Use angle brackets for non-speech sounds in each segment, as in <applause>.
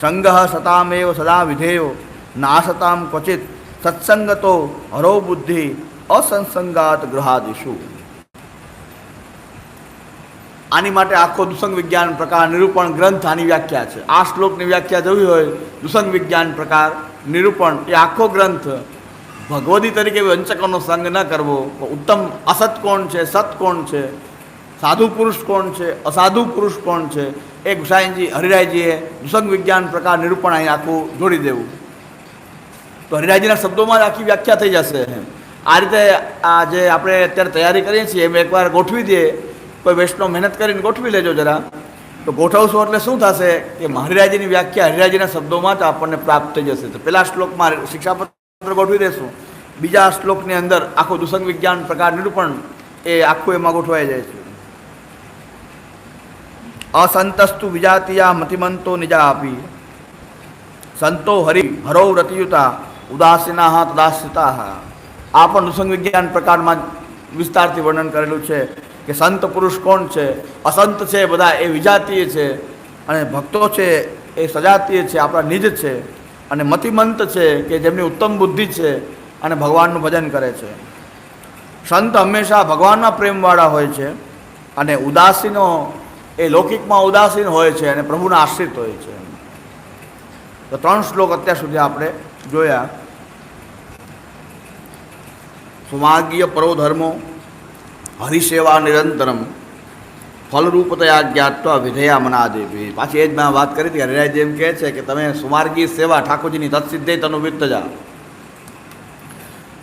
સંગઃ સતામેવ સદા વિધેયો નાસતામ ક્વચિત સત્સંગતો હરો બુદ્ધિ અસંસંગાત ગૃહાદિશુ આની માટે આખો દુસંગ વિજ્ઞાન પ્રકાર નિરૂપણ ગ્રંથ આની વ્યાખ્યા છે. આ શ્લોકની વ્યાખ્યા જોવી હોય, દુસંગ વિજ્ઞાન પ્રકાર નિરૂપણ એ આખો ગ્રંથ ભગવદી તરીકે વંચકોનો સંગ ન કરવો ઉત્તમ અસત કોણ છે, સત કોણ છે સાધુ પુરુષ કોણ છે? અસાધુ પુરુષ કોણ છે? એ ગુસાઈનજી હરિરાયજીએ દુસંગ વિજ્ઞાન પ્રકાર નિરૂપણ અહીં આખું જોડી દેવું. તો હરિરાયજીના શબ્દોમાં જ આખી વ્યાખ્યા થઈ જશે. આ રીતે આ જે આપણે અત્યારે તૈયારી કરીએ છીએ, એમ એકવાર ગોઠવી દઈએ. કોઈ વૈષ્ણવ મહેનત કરીને ગોઠવી લેજો જરા. તો ગોઠવશો એટલે શું થશે કે હરિરાયજીની વ્યાખ્યા હરિરાયજીના શબ્દોમાં જ આપણને પ્રાપ્ત થઈ જશે. તો પહેલા શ્લોકમાં શિક્ષાપત્ર ગોઠવી દેશું. બીજા શ્લોકની અંદર આખું દુસંગ વિજ્ઞાન પ્રકાર નિરૂપણ એ આખું એમાં ગોઠવાઈ જાય છે. અસંતસ્તુ વિજાતિયા મતિમંતો નિજા આપી સંતો હરિ હરૌ રતિયુતા ઉદાસીના તદાશ્રિતા આ પણ નૃસંગ વિજ્ઞાન પ્રકારમાં વિસ્તારથી વર્ણન કરેલું છે કે સંત પુરુષ કોણ છે અસંત છે બધા એ વિજાતીય છે અને ભક્તો છે એ સજાતીય છે આપણા નિજ છે અને મતિમંત છે કે જેમની ઉત્તમ બુદ્ધિ છે અને ભગવાનનું ભજન કરે છે સંત હંમેશા ભગવાનના પ્રેમવાળા હોય છે, અને ઉદાસીનો એ લૌકિકમાં ઉદાસીન હોય છે અને પ્રભુના આશ્રિત હોય છે. તો ત્રણ શ્લોક અત્યાર સુધી આપણે જોયા. સુમાર્ગીય પરો ધર્મો હરિસેવા નિરંતરમ, ફલરૂપતયા જ્ઞાત્વા વિધેયા મનાદેવી પાછી એ જ મેં વાત કરી હતી હરિરાજ જેમ કહે છે કે તમે સુમાર્ગી સેવા ઠાકોરજીની તત્સિદ્ધે તનુવિત્ત જા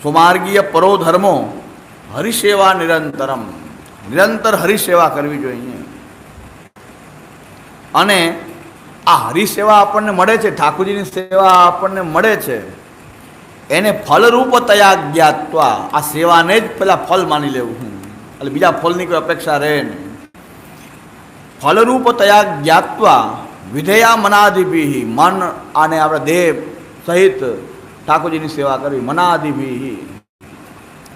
સુમાર્ગીય પરો ધર્મો હરિસેવા નિરંતરમ. નિરંતર હરિસેવા કરવી જોઈએ. અને આ હરિસેવા આપણને મળે છે, ઠાકોરજીની સેવા આપણને મળે છે. એને ફલરૂપ તયા જ્ઞાત્વા આ સેવાને જ પેલા ફલ માની લેવું એટલે બીજા ફલની કોઈ અપેક્ષા રહે નહીં. ફલરૂપ તયા જ્ઞાત્વા વિધેયા મનાધિભી મન અને આપણે દેહ સહિત ઠાકોરજીની સેવા કરવી. મનાધિભી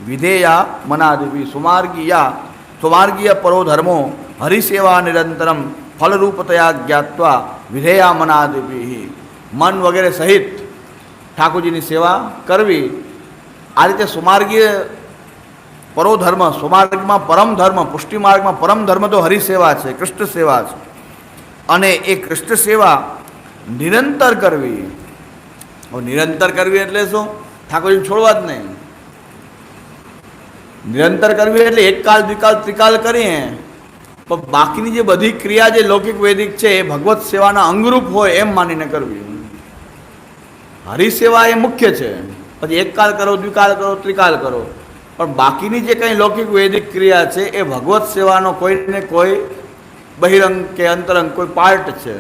વિધેયા મનાધિભી સુમાર્ગીયા, સુમાર્ગીય પરો ધર્મો હરિસેવા નિરંતરમ ફલરૂપતયા જ્ઞાત્વા વિધેયા મનાદિભી મન વગેરે સહિત ઠાકોરજીની સેવા કરવી। આ રીતે સુમાર્ગીય પરોધર્મ, સુમાર્ગમાં પરમ ધર્મ પુષ્ટિ માર્ગમાં પરમ ધર્મ તો હરિસેવા છે કૃષ્ણ સેવા છે। અને એ કૃષ્ણ સેવા નિરંતર કરવી। નિરંતર કરવી એટલે શું? ઠાકોરજી છોડવા જ નહીં। નિરંતર કરવી એટલે એક કાલ, દ્વિકાલ, ત્રિકાલ કરીએ। પણ બાકીની જે બધી ક્રિયા જે લૌકિક વૈદિક છે, એ ભગવત સેવાના અંગરૂપ હોય એમ માનીને કરવી. હરિસેવા એ મુખ્ય છે. પછી એક કાલ કરો દ્વિકાલ કરો ત્રિકાલ કરો. પણ બાકીની જે કંઈ લૌકિક વૈદિક ક્રિયા છે, એ ભગવત સેવાનો કોઈને કોઈ બહિરંગ કે અંતરંગ કોઈ પાર્ટ છે.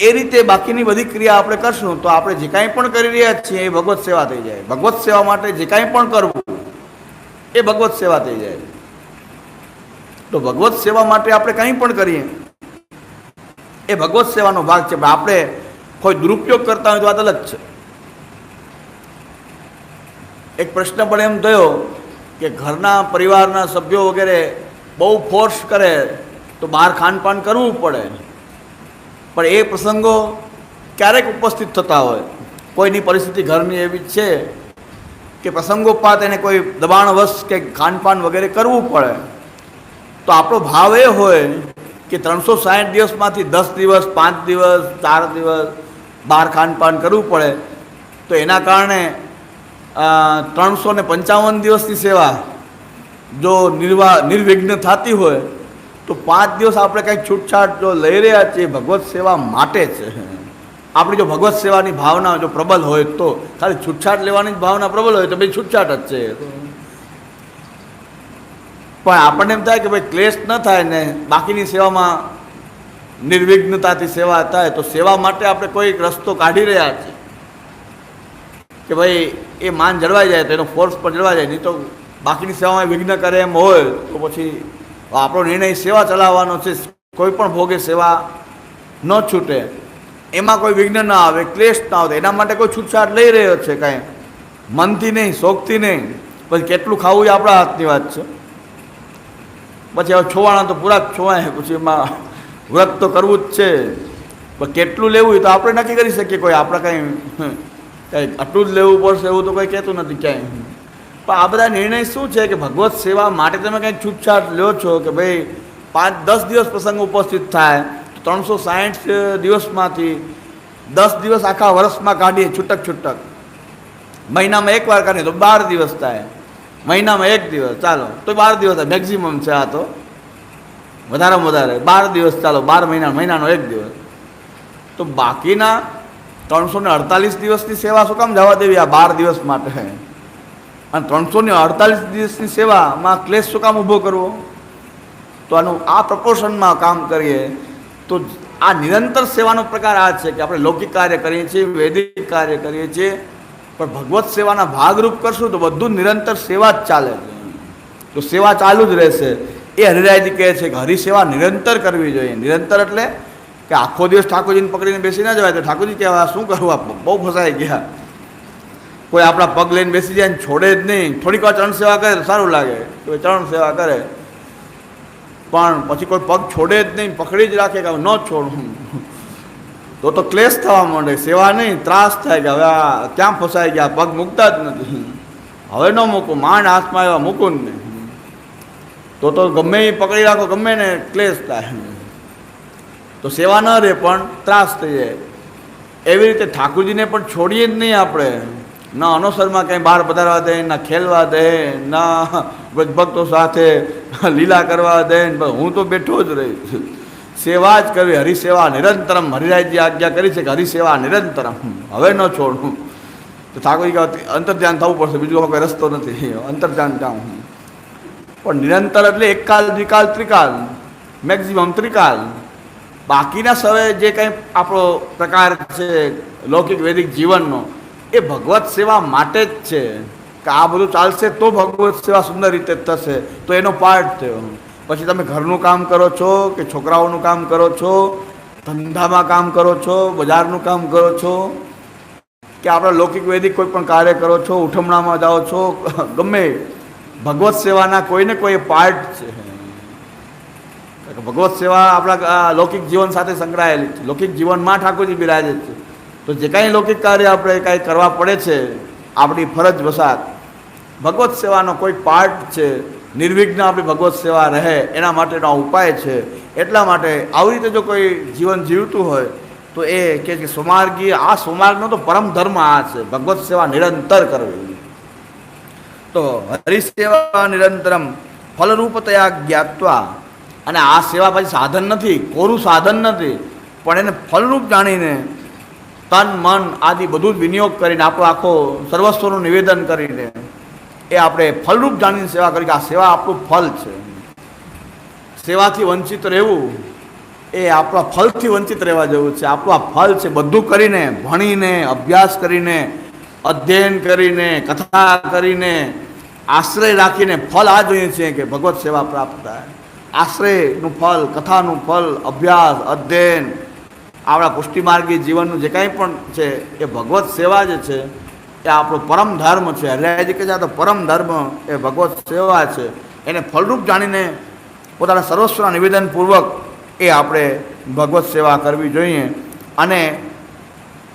એ રીતે બાકીની બધી ક્રિયા આપણે કરશું તો આપણે જે કાંઈ પણ કરી રહ્યા છીએ, એ ભગવત સેવા થઈ જાય. ભગવત સેવા માટે જે કાંઈ પણ કરવું, એ ભગવત સેવા થઈ જાય. તો ભગવત સેવા માટે આપણે કંઈ પણ કરીએ. એ ભગવત સેવાનો ભાગ છે, પણ આપણે કોઈ દુરુપયોગ કરતા હોય તો વાત અલગ છે. એક પ્રશ્ન પણ એમ થયો કે ઘરના પરિવારના સભ્યો વગેરે બહુ ફોર્સ કરે તો બહાર ખાનપાન કરવું પડે. પણ એ પ્રસંગો ક્યારેક ઉપસ્થિત થતા હોય. કોઈની પરિસ્થિતિ ઘરની એવી છે કે પ્રસંગોપાત એને કોઈ દબાણવશ કે ખાનપાન વગેરે કરવું પડે. તો આપણો ભાવ એ હોય કે ત્રણસો સાઠ દિવસમાંથી દસ દિવસ, પાંચ દિવસ, ચાર દિવસ બહાર ખાનપાન કરવું પડે. તો એના કારણે ત્રણસો ને પંચાવન દિવસની સેવા જો નિર્વા, નિર્વિઘ્ન થતી હોય, તો પાંચ દિવસ આપણે કંઈક છૂટછાટ જો લઈ રહ્યા છીએ, ભગવત સેવા માટે છે આપણી જો ભગવત સેવાની ભાવના જો પ્રબલ હોય તો, ખાલી છૂટછાટ લેવાની જ ભાવના પ્રબલ હોય તો ભાઈ છૂટછાટ જ છે. પણ આપણને એમ થાય કે ભાઈ ક્લેશ ન થાય ને બાકીની સેવામાં નિર્વિઘ્નતાથી સેવા થાય, તો સેવા માટે આપણે કોઈ રસ્તો કાઢી રહ્યા છીએ. કે ભાઈ એ માન જળવાઈ જાય તો એનો ફોર્સ પણ જળવાઈ જાય, નહીં તો બાકીની સેવામાં વિઘ્ન કરે એમ હોય તો પછી આપણો નિર્ણય સેવા ચલાવવાનો છે, કોઈ પણ ભોગે સેવા ન છૂટે. એમાં કોઈ વિઘ્ન ન આવે, ક્લેશ ન આવે, એના માટે કોઈ છૂટછાટ લઈ રહ્યો છે કાંઈ. મનથી નહીં શોખથી નહીં, પછી કેટલું ખાવું એ આપણા હાથની વાત છે. પછી હવે છોવાણા તો પૂરા જ છોવાય. પછી એમાં વ્રત તો કરવું જ છે. પણ કેટલું લેવું એ તો આપણે નક્કી કરી શકીએ. કોઈ આપણે કંઈ કંઈ આટલું જ લેવું પડશે એવું તો કંઈ કહેતું નથી ક્યાંય. પણ આ બધા નિર્ણય શું છે કે ભગવત સેવા માટે તમે કંઈક છૂટછાટ લ્યો છો કે ભાઈ પાંચ, દસ દિવસ પ્રસંગ ઉપસ્થિત થાય ત્રણસો સાહીઠ દિવસમાંથી દસ દિવસ આખા વર્ષમાં કાઢીએ છૂટક છૂટક. મહિનામાં એકવાર કાઢીએ તો બાર દિવસ થાય. મહિનામાં એક દિવસ, ચાલો. તો બાર દિવસ મેક્ઝિમમ છે આ તો. વધારેમાં વધારે, બાર દિવસ, ચાલો, બાર મહિના, મહિનાનો એક દિવસ. તો બાકીના ત્રણસો ને અડતાલીસ દિવસની સેવા શું કામ જવા દેવી આ બાર દિવસ માટે? અને ત્રણસો ને અડતાલીસ દિવસની સેવામાં ક્લેશ શું કામ ઊભો કરવો? તો આનું આ પ્રપોર્શનમાં કામ કરીએ, તો આ નિરંતર સેવાનો પ્રકાર આ છે કે આપણે લૌકિક કાર્ય કરીએ છીએ, વૈદિક કાર્ય કરીએ છીએ પણ ભગવત સેવાના ભાગરૂપ કરશું તો બધું નિરંતર સેવા જ ચાલે. તો સેવા ચાલુ જ રહેશે. એ હરિરાયજી કહે છે કે હરિસેવા નિરંતર કરવી જોઈએ. નિરંતર એટલે કે આખો દિવસ ઠાકોરજીને પકડીને બેસી ના જવાય તો ઠાકોરજી કહેવા શું કરવું બહુ ફસાઈ ગયા. કોઈ આપણા પગ લઈને બેસી જાય ને છોડે જ નહીં. થોડીક વાર ચરણ સેવા કરે તો સારું લાગે. તો એ ચરણ સેવા કરે. પણ પછી કોઈ પગ છોડે જ નહીં. પકડી જ રાખે કે ન છોડું. તો તો ક્લેશ થવા માંડે, સેવા નહીં, ત્રાસ થાય કે હવે આ ક્યાં ફસાઈ ગયા, પગ મૂકતા જ નથી. હવે ન મૂકું, માંડ હાથમાં એવા મૂકું જ નહીં. તો તો ગમે એ પકડી રાખો, ગમે ને ક્લેશ થાય. તો સેવા ન રહે, પણ ત્રાસ થઈ જાય. એવી રીતે ઠાકુરજીને પણ છોડીએ જ નહીં આપણે. ન અનોસરમાં કંઈ બહાર પધારવા દે, ના ખેલવા દે, ના ભક્તો સાથે લીલા કરવા દે હું તો બેઠો જ રહીશ સેવા જ કરવી, હરિસેવા નિરંતરમ, હરિરાયજી આજ્ઞા કરી છે કે હરિસેવા નિરંતરમ. હવે ન છોડું. તો ઠાકોરજી કહે અંતર્ધ્યાન થવું પડશે, બીજું કોઈ રસ્તો નથી. <laughs> અંતર્ધ્યાન કામ પણ નિરંતર એટલે એક કાલ દ્વિકાલ, ત્રિકાલ મેક્ઝિમમ ત્રિકાલ. બાકીના સવે જે કંઈ આપણો પ્રકાર છે, લૌકિક વૈદિક જીવનનો, એ ભગવત સેવા માટે જ છે. કે આ બધું ચાલશે તો ભગવત સેવા સુંદર રીતે થશે. તો એનો પાર્ટ થયો. પછી તમે ઘરનું કામ કરો છો કે છોકરાઓનું કામ કરો છો? ધંધામાં કામ કરો છો? બજારનું કામ કરો છો? કે આપણા લૌકિક વૈદિક કોઈ પણ કાર્ય કરો છો? ઉઠમણામાં જાઓ છો? <laughs> ગમે. ભગવત સેવાના કોઈને કોઈ પાર્ટ છે. ભગવત સેવા આપણા લૌકિક જીવન સાથે સંકળાયેલી છે. લૌકિક જીવનમાં ઠાકોરજી બિરાજે છે. તો જે કાંઈ લૌકિક કાર્ય આપણે કાંઈ કરવા પડે છે, આપણી ફરજ વસાત. ભગવત સેવાનો કોઈ પાર્ટ છે. નિર્વિઘ્ન આપણી ભગવત સેવા રહે, એના માટેનો આ ઉપાય છે. એટલા માટે આવી રીતે જો કોઈ જીવન જીવતું હોય, તો એ કે સ્વમાર્ગી, આ સોમાર્ગનો તો પરમ ધર્મ આ છે. ભગવત સેવા નિરંતર કરવી. તો હરિસેવા નિરંતરમ ફલરૂપતયા જ્ઞાત્વા. અને આ સેવા પછી સાધન નથી, કોરું સાધન નથી, પણ એને ફલરૂપ જાણીને તન, મન આદિ બધું જ વિનિયોગ કરીને આપણો આખો સર્વસ્વનું નિવેદન કરીને એ આપણે ફલરૂપ જાણીને સેવા કરી કે આ સેવા આપણું ફલ છે. સેવાથી વંચિત રહેવું એ આપણા ફલથી વંચિત રહેવા જેવું છે. આપણું આ ફલ છે બધું કરીને, ભણીને, અભ્યાસ કરીને, અધ્યયન કરીને, કથા કરીને, આશ્રય રાખીને ફલ આ જોઈએ છીએ કે ભગવત સેવા પ્રાપ્ત થાય. આશ્રયનું ફલ, કથાનું ફલ, અભ્યાસ, અધ્યયન, આપણા પુષ્ટિમાર્ગી જીવનનું જે કાંઈ પણ છે, એ ભગવત સેવા જે છે એ આપણો પરમ ધર્મ છે. હરિયાજી કહે છે તો પરમ ધર્મ એ ભગવત સેવા છે. એને ફલરૂપ જાણીને પોતાના સર્વસ્વના નિવેદનપૂર્વક એ આપણે ભગવત સેવા કરવી જોઈએ અને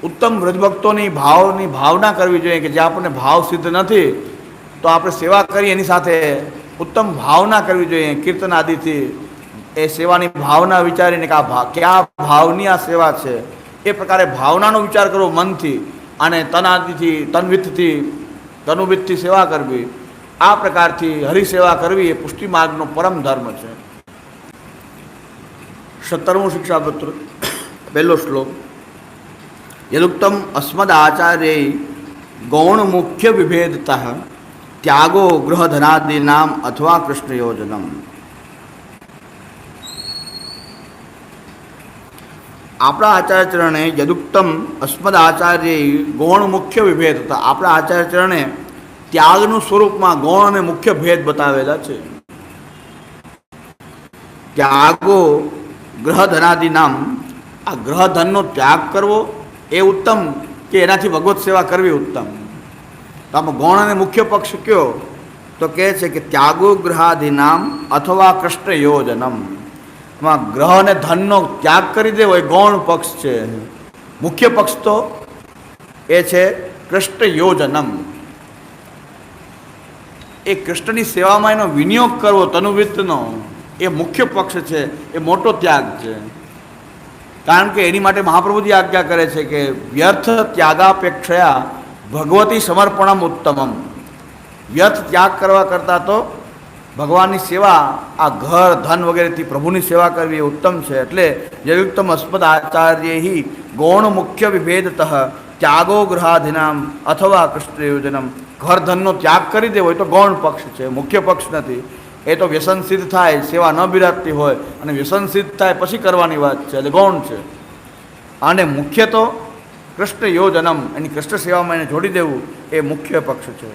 ઉત્તમ વ્રજભક્તોની ભાવની ભાવના કરવી જોઈએ કે જે આપણને ભાવ સિદ્ધ નથી, તો આપણે સેવા કરી એની સાથે ઉત્તમ ભાવના કરવી જોઈએ. કીર્તન આદિથી એ સેવાની ભાવના વિચારીને કે આ ભાવ કયા ભાવની આ સેવા છે. એ પ્રકારે ભાવનાનો વિચાર કરવો મનથી. અને તનાદિથી તનવિત્તથી તનુવિત્તથી સેવા કરવી. આ પ્રકારથી હરિસેવા કરવી એ પુષ્ટિ માર્ગનો પરમ ધર્મ છે. સત્તરમું શિક્ષાપત્ર, પહેલો શ્લોક. યદુક્તમ અસ્મદ આચાર્ય ગૌણ મુખ્ય વિભેદતા ત્યાગો ગૃહધનાદિનામ અથવા કૃષ્ણ યોજનમ આપણા આચાર્યચરણે યદુક્તમ અસ્મદ આચાર્ય ગૌણ મુખ્ય વિભેદ હતા. આપણા આચાર્યચરણે ત્યાગનું સ્વરૂપમાં ગૌણ અને મુખ્ય ભેદ બતાવેલા છે. ત્યાગો ગ્રહધનાદિ નામ. આ ગ્રહધનનો ત્યાગ કરવો એ ઉત્તમ કે એનાથી ભગવત સેવા કરવી ઉત્તમ? તો આમાં ગૌણ અને મુખ્ય પક્ષ કયો? તો કહે છે કે ત્યાગો ગ્રહાધિનામ અથવા કૃષ્ણ યોજનમ એમાં ગ્રહ અને ધનનો ત્યાગ કરી દેવો એ ગૌણ પક્ષ છે. મુખ્ય પક્ષ તો એ છે કૃષ્ણ યોજનમ એ કૃષ્ણની સેવામાં એનો વિનિયોગ કરવો, તનુવિત્તનો, એ મુખ્ય પક્ષ છે, એ મોટો ત્યાગ છે. કારણ કે એની માટે મહાપ્રભુજી આજ્ઞા કરે છે કે વ્યર્થ ત્યાગાપેક્ષયા ભગવતી સમર્પણમ ઉત્તમમ. વ્યર્થ ત્યાગ કરવા કરતાં તો ભગવાનની સેવા, આ ઘર, ધન વગેરેથી પ્રભુની સેવા કરવી એ ઉત્તમ છે. એટલે યયુક્તમ અસ્પદ આચાર્ય ગૌણ મુખ્ય વિભેદત ત્યાગો ગ્રહાધિનામ અથવા કૃષ્ણ યોજનમ ઘર, ધનનો ત્યાગ કરી દેવો એ તો ગૌણ પક્ષ છે, મુખ્ય પક્ષ નથી. એ તો વ્યસન સિદ્ધ થાય, સેવા ન બિરાજતી હોય અને વ્યસન સિદ્ધ થાય પછી કરવાની વાત છે, એટલે ગૌણ છે. અને મુખ્ય તો કૃષ્ણ યોજનમ એની કૃષ્ણ સેવામાં એને જોડી દેવું એ મુખ્ય પક્ષ છે.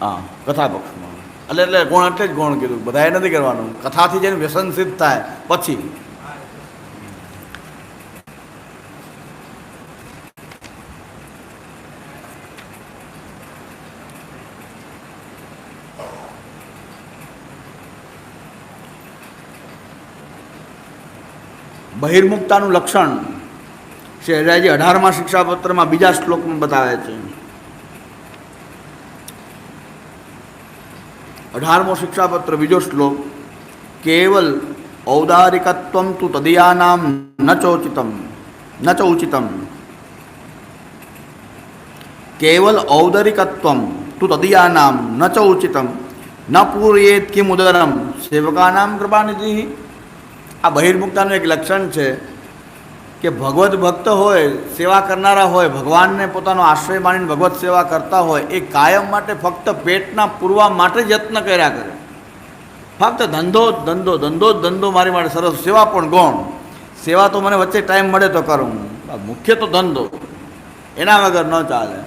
હા કથા પક્ષમાં એટલે એટલે ગુણ એટલે જ ગુણ કીધું. બધાએ નથી કરવાનું. કથાથી જેને વ્યસન સિદ્ધ થાય, પછી. બહિર્મુક્તાનું લક્ષણ. શ્રી હરિરાયજી અઢારમા શિક્ષાપત્રમાં બીજા શ્લોકમાં બતાવે છે. અઢારમો શિક્ષાપત્ર બીજો શ્લોક કેવલ ઔદારિકત્વમ તુ તદીયાનામ ન ચોચિતમ ન ચૌચિતમ કેવલ ઔદરિકત્વમ તુ તદીયાનામ ન ચૌચિતમ ન પૂર્યેત કિમ ઉદરમ સેવકાનામ કૃપાનિધિ આ બહિર્મુક્તાનું એક લક્ષણ છે કે ભગવત ભક્ત હોય, સેવા કરનારા હોય, ભગવાનને પોતાનો આશ્રય માનીને ભગવત સેવા કરતા હોય, એ કાયમ માટે ફક્ત પેટના પૂરવા માટે યત્ન કર્યા કરે. ફક્ત ધંધો ધંધો ધંધો જ ધંધો મારી માટે સરસ. સેવા પણ ગૌણ. સેવા તો મને વચ્ચે ટાઈમ મળે તો કરું. મુખ્ય તો ધંધો. એના વગર ન ચાલે.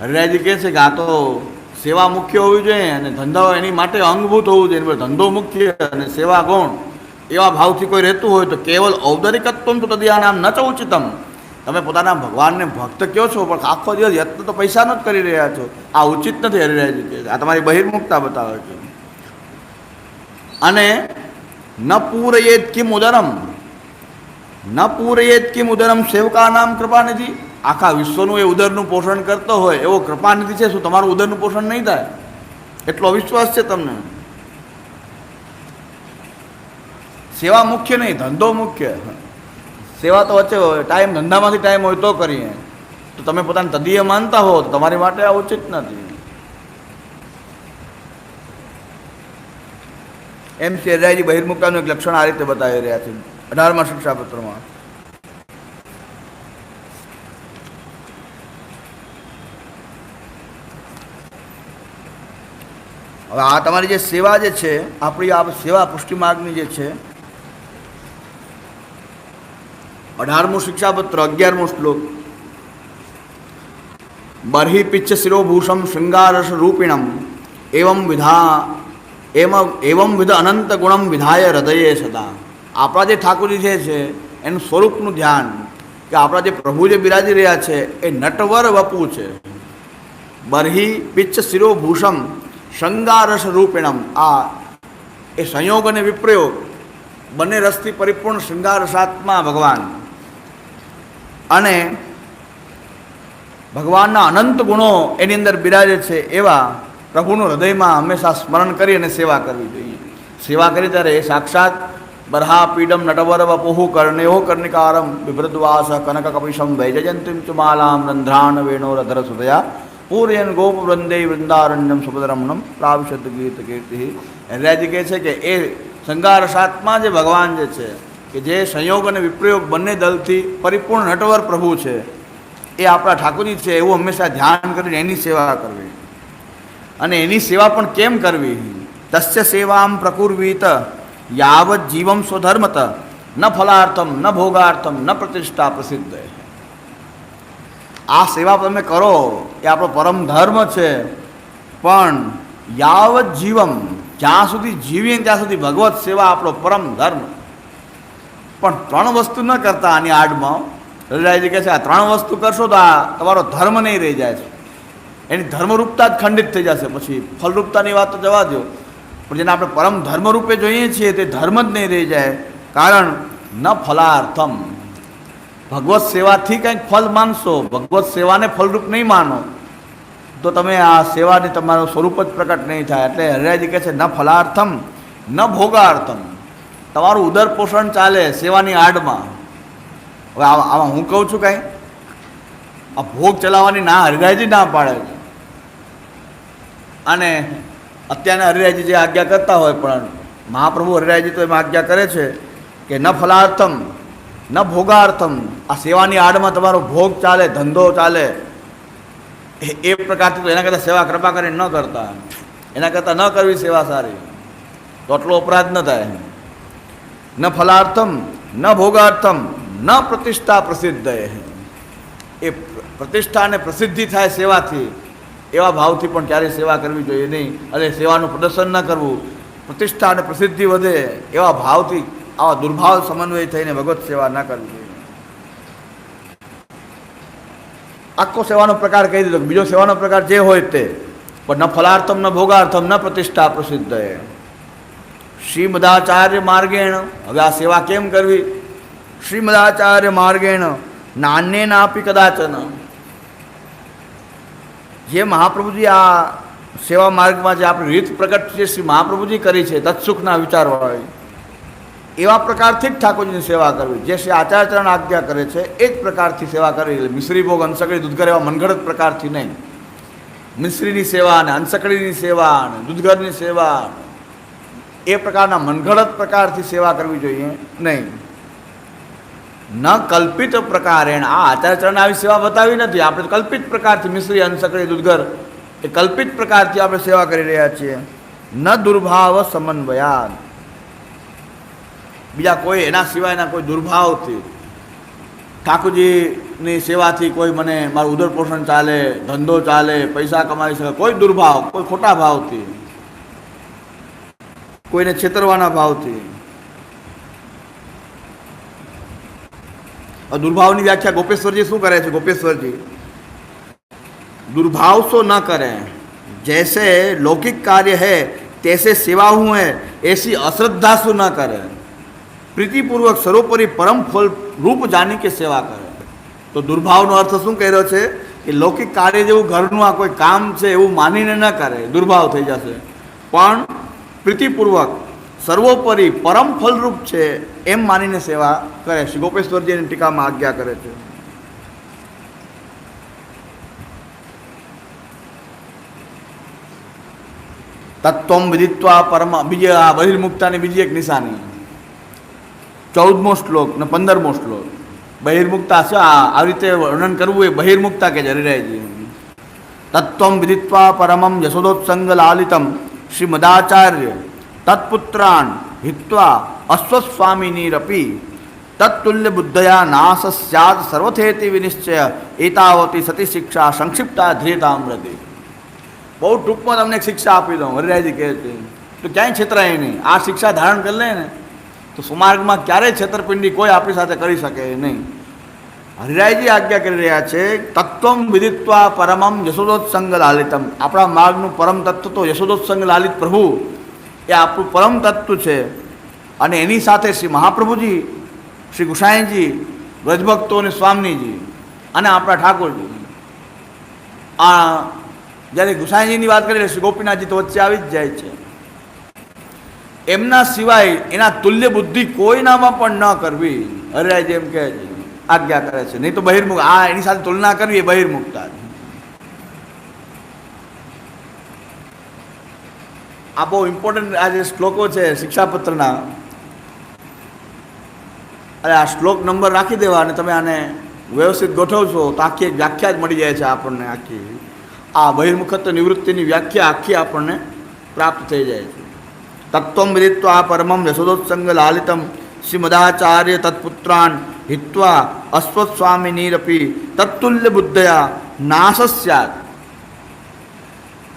હરિરાજી કહે છે કે આ તો સેવા મુખ્ય હોવી જોઈએ અને ધંધો એની માટે અંગભૂત હોવું જોઈએ. ધંધો મુખ્ય અને સેવા ગૌણ. એવા ભાવથી કોઈ રહેતું હોય તો કેવલ ઔદરિકત્વમ તો તદી આ નામ ન ચૌચિતમ. તમે પોતાના ભગવાનને ભક્ત કહો છો, પણ આખો દિવસ યત્ન તો પૈસાનો જ કરી રહ્યા છો. આ ઉચિત નથી કરી રહ્યા છે આ તમારી બહિર્મુખતા બતાવે છે. અને ન પૂરયેત કિમ ઉદરમ, ન પૂરયેત કિમ ઉદરમ સેવકાનામ કૃપાનિધિ. આખા વિશ્વનું એ ઉદરનું પોષણ કરતો હોય એવો કૃપાનિધિ છે, શું તમારું ઉદરનું પોષણ નહીં થાય? એટલો અવિશ્વાસ છે તમને? સેવા મુખ્ય નહીં, ધંધો મુખ્ય. સેવા તો વચ્ચે ટાઈમ ધંધામાંથી ટાઈમ હોય તો કરીએ. તો તમે પોતાને તદીય માનતા હો, તો તમારી માટે આ ઉચિત નથી. એમ શેરરાયજી બહિર્મુક્તાનું એક લક્ષણ આ રીતે બતાવી રહ્યા છે, અઢારમા શિક્ષાપત્રમાં. હવે આ તમારી જે સેવા જે છે, આપણી આ સેવા પુષ્ટિ માર્ગની જે છે અઢારમું શિક્ષાપત્ર, અગિયારમો શ્લોક. બર્હિ પિચ્છ શિરોભૂષમ શૃંગારસ રૂપિણમ. એવમ વિધા, એમ, એવમ વિધ અનંત ગુણમ વિધાય હૃદયે સદા. આપણા જે ઠાકોરજી જે છે, એનું સ્વરૂપનું ધ્યાન, કે આપણા જે પ્રભુ જે બિરાજી રહ્યા છે, એ નટવર વપુ છે. બર્હિ પિચ્છ શિરોભૂષમ શૃંગારસ રૂપિણમ. આ એ સંયોગ અને વિપ્રયોગ બંને રસથી પરિપૂર્ણ શૃંગારસાત્મા ભગવાન. અને ભગવાનના અનંત ગુણો એની અંદર બિરાજે છે એવા પ્રભુનું હૃદયમાં હંમેશા સ્મરણ કરી અને સેવા કરવી જોઈએ. સેવા કરી ત્યારે એ સાક્ષાત બરહા પીડમ નટવર વપુહુ કર્ણયો કર્ણિકારમ બિભ્રદ્વાસ કનક કપિશમ વૈજયંતિમ ચુમાલામ રંધ્રાણ વેણોરધર સુદયા પૂર્યન ગોપ વૃંદે વૃંદારણ્યમ સુભદ્રમણમ પ્રાવિશદ ગીત કીર્તિ હરિરાજી કહે છે કે એ શંગાર સાતમાં જે ભગવાન જે છે કે જે સંયોગ અને વિપ્રયોગ બંને દલથી પરિપૂર્ણ નટવર પ્રભુ છે, એ આપણા ઠાકોરજી છે, એવું હંમેશા ધ્યાન કરીને એની સેવા કરવી. અને એની સેવા પણ કેમ કરવી? તસ્ય સેવામ પ્રકુર્વીત, યાવત જીવમ સ્વધર્મત, ન ફલાર્થમ, ન ભોગાર્થમ, ન પ્રતિષ્ઠા પ્રસિદ્ધ. આ સેવા તમે કરો, એ આપણો પરમ ધર્મ છે, પણ યાવત જીવમ, જ્યાં સુધી જીવીએ ત્યાં સુધી ભગવત સેવા આપણો પરમ ધર્મ. પણ ત્રણ વસ્તુ ન કરતા આની આડમાં. રજાજી કહે છે, આ ત્રણ વસ્તુ કરશો તો આ તમારો ધર્મ નહીં રહી જાય છે. એની ધર્મરૂપતા જ ખંડિત થઈ જશે. પછી ફલરૂપતાની વાત તો જવા દો પણ જેને આપણે પરમ ધર્મરૂપે જોઈએ છીએ તે ધર્મ જ નહીં રહી જાય. કારણ ન ફલાર્થમ. ભગવત સેવાથી કંઈક ફલ માનશો. ભગવત સેવાને ફલરૂપ નહીં માનો. તો તમે આ સેવાની તમારું સ્વરૂપ જ પ્રકટ નહીં થાય. એટલે હરિયાજી કહે છે, ન ફલાર્થમ, ન ભોગાર્થમ. તમારું ઉદર પોષણ ચાલે સેવાની આડમાં. હવે આમાં હું કહું છું કાંઈ? આ ભોગ ચલાવવાની ના હરિરાયજી ના પાડે અને અત્યારના હરિરાયજી જે આજ્ઞા કરતા હોય પણ મહાપ્રભુ હરિરાયજી તો એમાં આજ્ઞા કરે છે કે ન ફલાર્થમ, ન ભોગાર્થમ, આ સેવાની આડમાં તમારો ભોગ ચાલે, ધંધો ચાલે. એ પ્રકારથી તો એના કરતાં સેવા કૃપા કરીને ન કરતા. એના કરતાં ન કરવી સેવા સારી. તો આટલો અપરાધ ન થાય. ન ફલાર્થમ ન ભોગાર્થમ ન પ્રતિષ્ઠા પ્રસિદ્ધ એ પ્રતિષ્ઠા અને પ્રસિદ્ધિ થાય સેવાથી, એવા ભાવથી પણ ક્યારેય સેવા કરવી જોઈએ નહીં. અને સેવાનું પ્રદર્શન ન કરવું પ્રતિષ્ઠા અને પ્રસિદ્ધિ વધે એવા ભાવથી, આવા દુર્ભાવ સમન્વય થઈને ભગવત સેવા ન કરવી જોઈએ. આખો સેવાનો પ્રકાર કહી દીધો બીજો સેવાનો પ્રકાર જે હોય તે, પણ ન ફલાર્થમ, ન ભોગાર્થમ, ન પ્રતિષ્ઠા પ્રસિદ્ધ શ્રીમદાચાર્ય માર્ગેણ. હવે આ સેવા કેમ કરવી? શ્રીમદાચાર્ય માર્ગેણ, નાને નાપી કદાચન. જે મહાપ્રભુજી આ સેવા માર્ગમાં જે આપણી રીત પ્રગટ છે, શ્રી મહાપ્રભુજી કરી છે, તત્સુખના વિચારવાળી એવા પ્રકારથી જ ઠાકોરજીની સેવા કરવી. જે શ્રી આચાર્યચરણ આજ્ઞા કરે છે, એ જ પ્રકારથી સેવા કરવી. એટલે મિશ્રી ભોગ અંસકડી દૂધઘર એવા મનગઢત પ્રકારથી નહીં. મિશ્રીની સેવા ને અંસકડીની સેવા અને દૂધઘરની સેવા એ પ્રકારના મનગળત પ્રકારથી સેવા કરવી જોઈએ નહીં. ન કલ્પિત પ્રકારેણ. આ આચાર્યચરણ આવી સેવા બતાવી નથી. આપણે કલ્પિત પ્રકારથી મિશ્રી અનસકડી દુર્ગર એ કલ્પિત પ્રકારથી આપણે સેવા કરી રહ્યા છીએ. ન દુર્ભાવ સમન્વયા બીજા કોઈ એના સિવાયના કોઈ દુર્ભાવથી. ઠાકોરજીની સેવાથી કોઈ મને મારું ઉદર પોષણ ચાલે, ધંધો ચાલે, પૈસા કમાવી શકે, કોઈ દુર્ભાવ, કોઈ ખોટા ભાવથી. કોઈને છેતરવાના ભાવથી और दुर्भाव ની વ્યાખ્યા ગોપેશ્વરજી શું કરે છે ગોપેશ્વરજી दुर्भाव सो न करें जैसे लौकिक कार्य है तैसे सेवा हूँ है ऐसी अश्रद्धा सो न करें પ્રીતિપૂર્વક સર્વોપરી પરમ ફલ રૂપ જાણી કે સેવા કરે તો દુર્ભાવનો અર્થ શું કર્યો છે કે લૌકિક કાર્ય જેવું ઘરનું આ કોઈ કામ છે એવું માનીને ન કરે દુર્ભાવ થઈ જશે પણ પ્રીતિપૂર્વક સર્વોપરી પરમ ફલરૂપ છે એમ માનીને સેવા કરે છે. ગોપેશ્વરજીની ટીકામાં આજ્ઞા કરે છે. તત્વમ વિદિત્વા પરમ બીજે આ બહિર્મુક્તાની બીજી એક નિશાની. ચૌદમો શ્લોક ને પંદરમો શ્લોક. બહિર્મુક્તા છે. આવી રીતે વર્ણન કરવું એ બહિર્મુક્તા કે જરીરાયજી તત્વમ વિદિત્વા પરમમ યશોદોત્સંગ લાલિતમ શ્રીમદાચાર્ય તત્પુત્રાણ હિત્વા અશ્વસ્વામિનીરપી તત્તુલ્ય બુદ્ધયા નાશ સ્યાદ સર્વથેતિ વિનિશ્ચય એતાવતી સતી શિક્ષા સંક્ષિપ્તા ધ્યેતામ્રતી બહુ ટૂંકમાં તમને એક શિક્ષા આપી દઉં હરિરાયજી કહે છે તો ક્યાંય છેતરાય નહીં આ શિક્ષા ધારણ કરી લે ને તો સુમાર્ગમાં ક્યારેય છેતરપિંડી કોઈ આપણી સાથે કરી શકે નહીં હરિરાયજી આજ્ઞા કરી રહ્યા છે તત્વમ વિદિત્વા પરમમ યશોદોત્સંગ લાલિતમ આપણા માર્ગનું પરમ તત્વ તો યશોદોત્સંગ લાલિત પ્રભુ. એ આપણું પરમ તત્વ છે. અને એની સાથે શ્રી મહાપ્રભુજી, શ્રી ગુસાઈજી, વ્રજભક્તો અને સ્વામીજી અને આપણા ઠાકોરજી. આ જ્યારે ગુસાઈજીની વાત કરીએ શ્રી ગોપીનાથજી તો વચ્ચે આવી જ જાય છે. એમના સિવાય એના તુલ્ય બુદ્ધિ કોઈનામાં પણ ન કરવી. હરિરાયજી એમ કહે છે. આજ્ઞા કરે છે. નહીં તો બહિર્મુખ, આ એની સાથે તુલના કરવી એ બહિર્મુખતા આ બહુ ઇમ્પોર્ટન્ટ આ જે શ્લોકો છે શિક્ષાપત્રના, અરે આ શ્લોક નંબર રાખી દેવા અને તમે આને વ્યવસ્થિત ગોઠવશો તો આખી એક વ્યાખ્યા જ મળી જાય છે આપણને આખી. આ બહિર્મુખત્વ નિવૃત્તિની વ્યાખ્યા આખી આપણને પ્રાપ્ત થઈ જાય છે. તત્વમ આ પરમમ યશોદોત્સંગ લાલિતમ શ્રીમદાચાર્ય તત્પુત્રાન હિત્વા અશ્વસ્વામિનીરપી તત્તુલ્ય બુદ્ધયા નાશ સ્યાત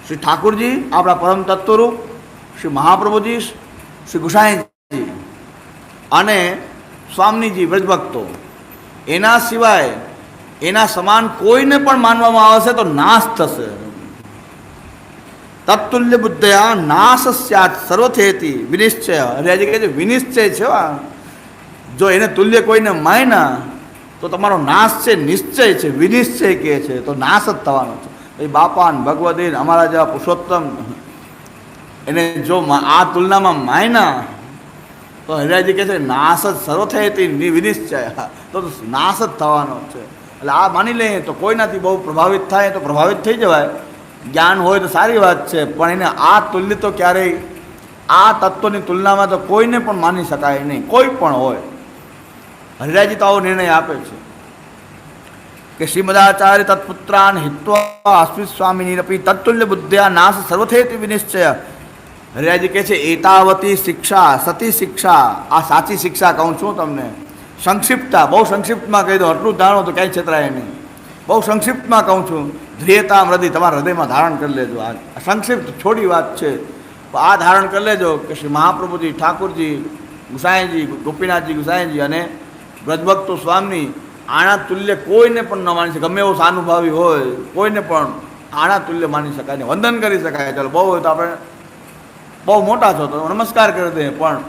શ્રી ઠાકુરજી આપણા પરમ તત્વરૂપ શ્રી મહાપ્રભુજી શ્રી ગુસાઈજી અને સ્વામીજી વ્રજભક્તો એના સિવાય એના સમાન કોઈને પણ માનવામાં આવશે તો નાશ થશે તત્તુલ્ય બુદ્ધયા નાશ સ્યાત સર્વથેતી વિનિશ્ચય હરિયાજી કહે છે વિનિશ્ચય છે આ. જો એને તુલ્ય કોઈને માયના, તો તમારો નાશ છે, નિશ્ચય છે, વિનિશ્ચય કહે છે, તો નાશ જ થવાનો છે. એ બાપાન, ભગવદીન, અમારા જેવા પુરુષોત્તમ, એને જો આ તુલનામાં માયના, તો હરિયાજી કહે છે, નાશ જ સર્વ થઈ હતી વિનિશ્ચય. તો નાશ જ થવાનો છે. એટલે આ માની લઈએ તો કોઈનાથી બહુ પ્રભાવિત થાય તો પ્રભાવિત થઈ જવાય. જ્ઞાન હોય તો સારી વાત છે, પણ એને આ તુલ્ય તો ક્યારેય, આ તત્વની તુલનામાં તો કોઈને પણ માની શકાય નહીં. કોઈ પણ હોય. હરિરાજી તો આવો નિર્ણય આપે છે કે શ્રીમદાચાર્ય તત્પુત્રાન હિત્વા અસ્મિત સ્વામીની તત્તુલ્ય બુદ્ધ્યા નાશ સર્વથેતી વિનિશ્ચય. હરિરાજી કહે છે, એતાવતી શિક્ષા, સતી શિક્ષા, આ સાચી શિક્ષા કહું છું તમને. સંક્ષિપ્તતા, બહુ સંક્ષિપ્તમાં કહી દો આટલું જાણો તો ક્યાંય છેતરાય નહીં. બહુ સંક્ષિપ્તમાં કહું છું ધ્યેયતા હૃદય, તમારા હૃદયમાં ધારણ કરી લેજો. આ સંક્ષિપ્ત છોડી વાત છે. આ ધારણ કરી લેજો કે શ્રી મહાપ્રભુજી, ઠાકુરજી, ગુસાઈજી, ગોપીનાથજી, ગુસાઈજી અને વ્રજભક્તો સ્વામી આણા તુલ્ય કોઈને પણ ન માની શકે. ગમે એવો સાનુભાવી હોય, કોઈને પણ આણા તુલ્ય માની શકાય નહીં. વંદન કરી શકાય. ચાલો, બહુ હોય તો આપણે બહુ મોટા છો તો નમસ્કાર કરી દઈએ. પણ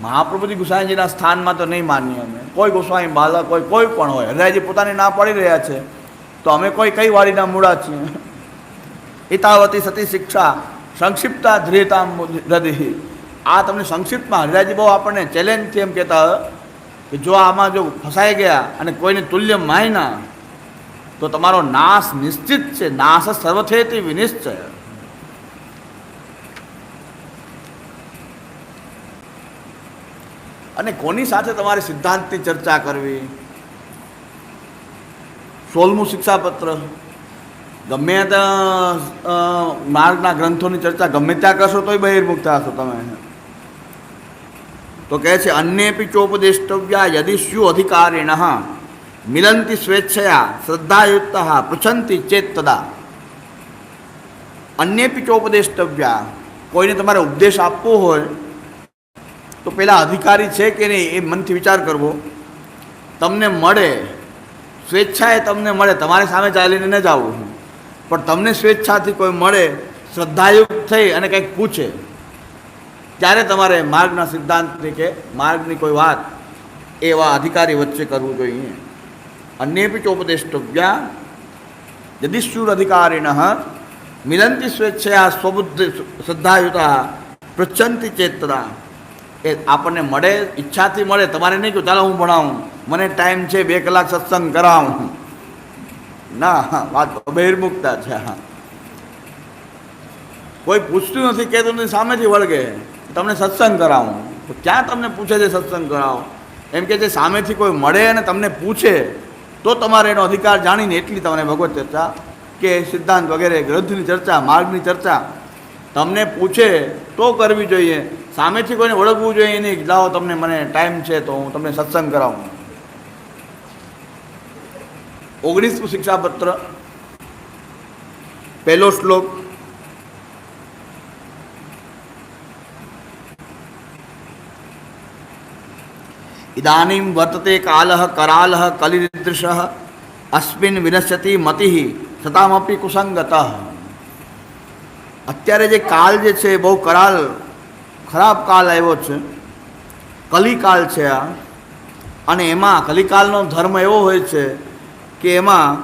મહાપ્રભુજી ગુસાઈજીના સ્થાનમાં તો નહીં માનીએ અમે. કોઈ ગોસ્વામી બાલક કોઈ કોઈ પણ હોય હૃદયજી પોતાની ના પડી રહ્યા છે, તો અમે કોઈ કઈ વાડીના મૂળા છીએ? હિતાવતી સતી શિક્ષા, સંક્ષિપ્તા ધ્રિયતા હૃદય આ તમને સંક્ષિપ્તમાં હૃદયજી બહુ આપણને ચેલેન્જથી એમ કહેતા કે જો આમાં જો ફસાઈ ગયા અને કોઈને તુલ્ય માયના તો તમારો નાશ નિશ્ચિત છે. નાશ સર્વથેતી વિનિશ્ચય. અને કોની સાથે તમારે સિદ્ધાંતની ચર્ચા કરવી? સોલમું શિક્ષાપત્ર. ગમે ત્યાં માર્ગના ગ્રંથોની ચર્ચા ગમે ત્યાં કરશો તોય બહિર્મુખ થશો તમે. તો કહે છે, અન્યેપી ચોપદેષ્ટવ્યા યદિ સ્યુ અધિકારીણ. મિલંતી સ્વેચ્છયા, શ્રદ્ધાયુક્ત, પૃછંતી ચેત તદા. અન્યેપી ચોપદેષ્ટવ્યા, કોઈને તમારે ઉપદેશ આપવો હોય, તો પેલા અધિકારી છે કે નહીં એ મનથી વિચાર કરવો. તમને મળે, સ્વેચ્છાએ તમને મળે, તમારી સામે ચાલીને ન જ જવું પણ તમને સ્વેચ્છાથી કોઈ મળે, શ્રદ્ધાયુક્ત થઈ અને કંઈક પૂછે. ત્યારે તમારે માર્ગના સિદ્ધાંતની કે માર્ગની કોઈ વાત એવા અધિકારી વચ્ચે કરવું જોઈએ. અન્યેપી ચોપદેષ્ટવ્યા યદિશ્યુર અધિકારીણ મિલંતી સ્વેચ્છયા સ્વબુદ્ધિ શ્રદ્ધાયુતા પૃચ્છંતી ચેતના એ આપણને મળે ઈચ્છાથી મળે તમારે નહીં કહ્યું ચાલો હું ભણાવું મને ટાઈમ છે બે કલાક સત્સંગ કરાવું. ના હા, વાત બહિર્મુખતા છે હા. કોઈ પૂછતું નથી કહેતું સામેથી વળગે. તમને સત્સંગ કરાવું. ક્યાં તમને પૂછે છે સત્સંગ કરાવો? એમ કે જે સામેથી કોઈ મળે અને તમને પૂછે, તો તમારે એનો અધિકાર જાણીને એટલી તમને ભગવત ચર્ચા કે સિદ્ધાંત વગેરે, ગ્રંથની ચર્ચા, માર્ગની ચર્ચા તમને પૂછે, તો કરવી જોઈએ. સામેથી કોઈને ઓળખવું જોઈએ નહીં લાવો તમને મને ટાઈમ છે તો હું તમને સત્સંગ કરાવું. ઓગણીસમું શિક્ષાપત્ર, પહેલો શ્લોક. ઇદાનીમ વર્તતે કાલ કરાલ કલિદૃશ અસ્મિન વિનશ્યતિ મતિ સતામપી કુસંગત અત્યારે જે કાલ જે છે બહુ કરાલ ખરાબ કાલ આવ્યો છે કલિકાલ છે આ અને એમાં કલિકાલનો ધર્મ એવો હોય છે કે એમાં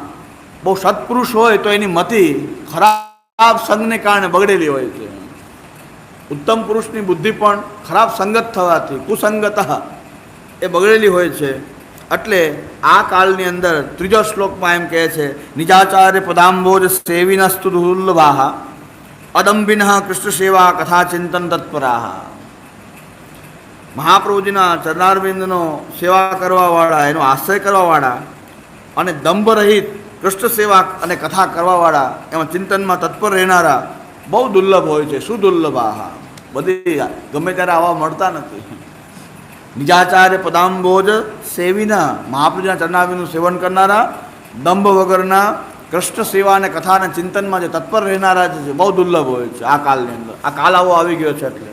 બહુ સત્પુરુષ હોય તો એની મતિ ખરાબ સંગને કારણે બગડેલી હોય છે ઉત્તમ પુરુષની બુદ્ધિ પણ ખરાબ સંગત થવાથી કુસંગત એ બગડેલી હોય છે. એટલે આ કાળની અંદર ત્રીજો શ્લોકમાં એમ કહે છે, નિજાચાર્ય પદાંબોજ સેવિનસ્તુ દુર્લભા અદંબિન કૃષ્ણ સેવા કથા ચિંતન તત્પરા મહાપ્રભુજીના ચરણારવિંદનો સેવા કરવાવાળા, એનો આશ્રય કરવાવાળા અને દંભ રહિત કૃષ્ણ સેવા અને કથા કરવાવાળા એમાં ચિંતનમાં તત્પર રહેનારા બહુ દુર્લભ હોય છે. સુદુર્લભાહ દુર્લભા બધી ગમે ત્યારે આવા મળતા નથી. નિજાચાર્ય પદાંબોજ સેવીના, મહાપ્રજના ચરણાવીનું સેવન કરનારા, દંભ વગરના, કૃષ્ણ સેવા અને કથા ચિંતનમાં જે તત્પર રહેનારા છે, બહુ દુર્લભ હોય છે આ કાલની અંદર. આ કાલ આવો આવી ગયો છે એટલે.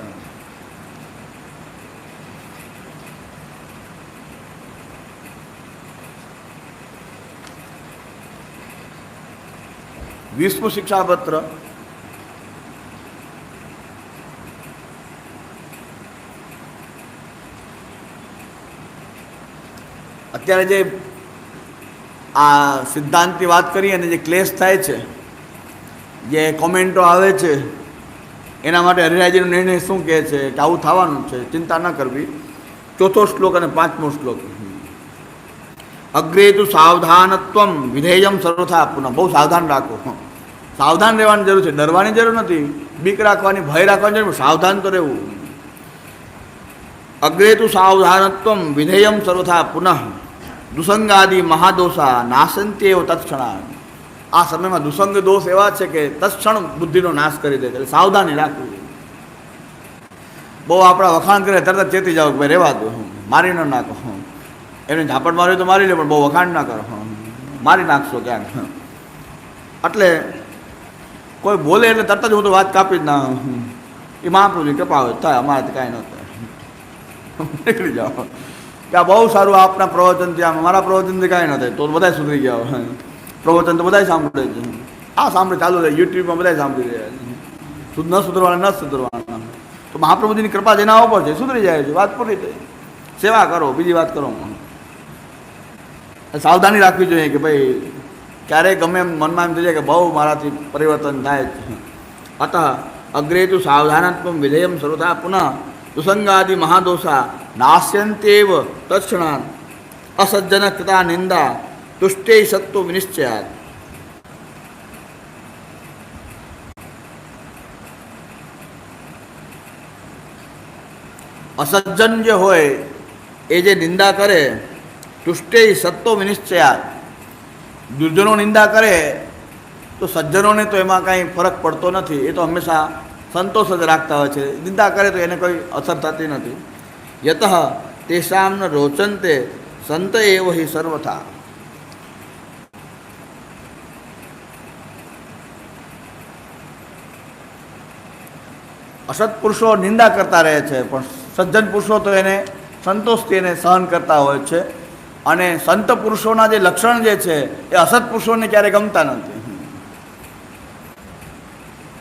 વિષ્ણુ શિક્ષાપત્ર અત્યારે જે આ સિદ્ધાંતની વાત કરી અને જે ક્લેશ થાય છે, જે કોમેન્ટો આવે છે, એના માટે હરિરાજીનો નિર્ણય શું કહે છે કે આવું થવાનું છે, ચિંતા ન કરવી. ચોથો શ્લોક અને પાંચમો શ્લોક. અગ્રે તું સાવધાનત્વમ વિધેયમ સર્વથા પુનઃ. બહુ સાવધાન રાખો. સાવધાન રહેવાની જરૂર છે. ડરવાની જરૂર નથી. બીક રાખવાની, ભય રાખવાની જરૂર સાવધાન તો રહેવું. અગ્રે તું સાવધાનત્વમ વિધેયમ સર્વથા પુનઃ. દુસંગાદિ મહાદોષા નાશંતે એવો તત્ક્ષણા આ સમયમાં દુસંગ દોષ એવા છે કે તત્ક્ષણ બુદ્ધિનો નાશ કરી દે એટલે સાવધાની રાખવી બહુ આપણા વખાણ કરે તરત ચેતી જાઓ કે ભાઈ રહેવા દો મારી ન નાખો એને ઝાપટ માર્યું તો મારી લે, પણ બહુ વખાણ ના કરો મારી નાખશો ક્યાંક એટલે કોઈ બોલે એટલે તરત જ હું તો વાત કાપી જ ના એ મહાપ્રભુની કપાવે થાય, અમારાથી કાંઈ ન થાય. નીકળી જાઓ. કે આ બહુ સારું આપના પ્રવચનથી આમ મારા પ્રવચનથી કાંઈ ન થાય. તો બધા સુધરી ગયા પ્રવચન તો બધા સાંભળે છે. આ સાંભળે, ચાલુ રહે યુટ્યુબમાં બધા સાંભળી રહ્યા છે. ન સુધરવાના ન સુધરવાના. તો મહાપ્રભુજીની કૃપા જેના ઉપર છે. સુધરી જાય છે. વાત પૂરી થઈ. સેવા કરો. બીજી વાત કરો સાવધાની રાખવી જોઈએ કે ભાઈ, ક્યારેય ગમે એમ મનમાં એમ થઈ જાય કે બહુ મારાથી પરિવર્તન થાય અતઃ અગ્રે તું સાવધાનાત્મક વિધેયમ સર્વથા પુનઃ દુસંગાદિ મહાદોષા નાશ્યંતેવ તત્ક્ષણાત અસજ્જન કૃતા નિંદા તુષ્ટે સત્વ વિનિશ્ચયાત અસજ્જન જે હોય એ જે નિંદા કરે તુષ્ટે સત્વ વિનિશ્ચયાત દુર્જનો નિંદા કરે તો સજ્જનોને તો એમાં કાંઈ ફરક પડતો નથી એ તો હંમેશા સંતોષ જ રાખતા હોય છે નિંદા કરે તો એને કોઈ અસર થતી નથી યત તેષામ ન રોચંતે સંત એવ હિ સર્વથા અસત પુરુષો નિંદા કરતા રહે છે પણ સજ્જન પુરુષો તો એને સંતોષથી એને સહન કરતા હોય છે અને સંત પુરુષોના જે લક્ષણ જે છે એ અસત પુરુષોને ક્યારે ગમતા નથી।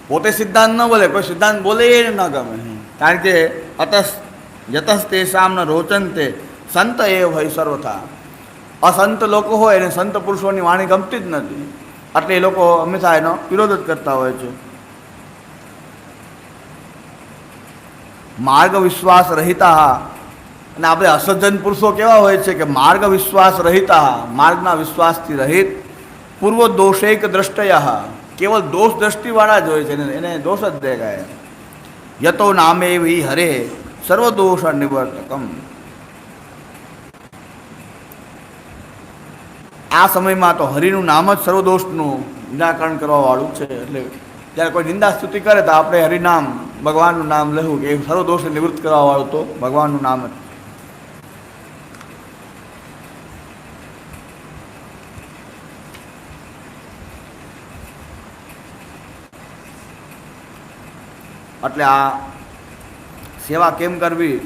પોતે સિદ્ધાંત ન બોલે કોઈ સિદ્ધાંત બોલે એ ન ગમે। કારણ કે અતસ યતસ તેષામ ન રોચંતે સંત એ હોય સર્વથા અસંત લોકો હોય એને સંત પુરુષોની વાણી ગમતી જ નથી એટલે એ લોકો હંમેશા એનો વિરોધ જ કરતા હોય છે માર્ગ વિશ્વાસ રહિતા અને આપણે અસજ્જન પુરુષો કેવા હોય છે કે માર્ગ વિશ્વાસ રહિતા, માર્ગના વિશ્વાસથી રહિત, પૂર્વ દોષેક દ્રષ્ટય, કેવલ દોષ દ્રષ્ટિવાળા જ હોય છે, એને દોષ જ દેખાય. યતો નામે એવી હરે સર્વદોષ નિવર્તકમ આ સમયમાં તો હરિનું નામ જ સર્વદોષનું નિરાકરણ કરવાવાળું છે, એટલે જ્યારે કોઈ નિંદા સ્તુતિ કરે તો આપણે હરિનામ, ભગવાનનું નામ લેવું કે એ સર્વદોષને નિવૃત્ત કરવાવાળું તો ભગવાનનું નામ જ. એટલે આ સેવા કેમ કરવી?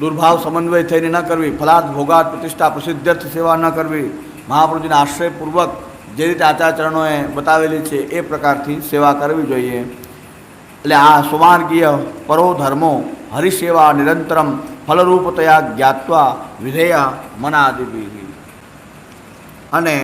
દુર્ભાવ સમન્વય થઈને ન કરવી. ફલાદ ભોગાટ પ્રતિષ્ઠા પ્રસિદ્ધર્થ સેવા ન કરવી. મહાપ્રભુજીને આશ્રયપૂર્વક જે રીતે આચારચરણોએ બતાવેલી છે, એ પ્રકારથી સેવા કરવી જોઈએ. એટલે આ સુમાર્ગીય પરો ધર્મો હરિસેવા નિરંતરમ ફલરૂપતયા જ્ઞાત્વા વિધેયા મનાદિ અને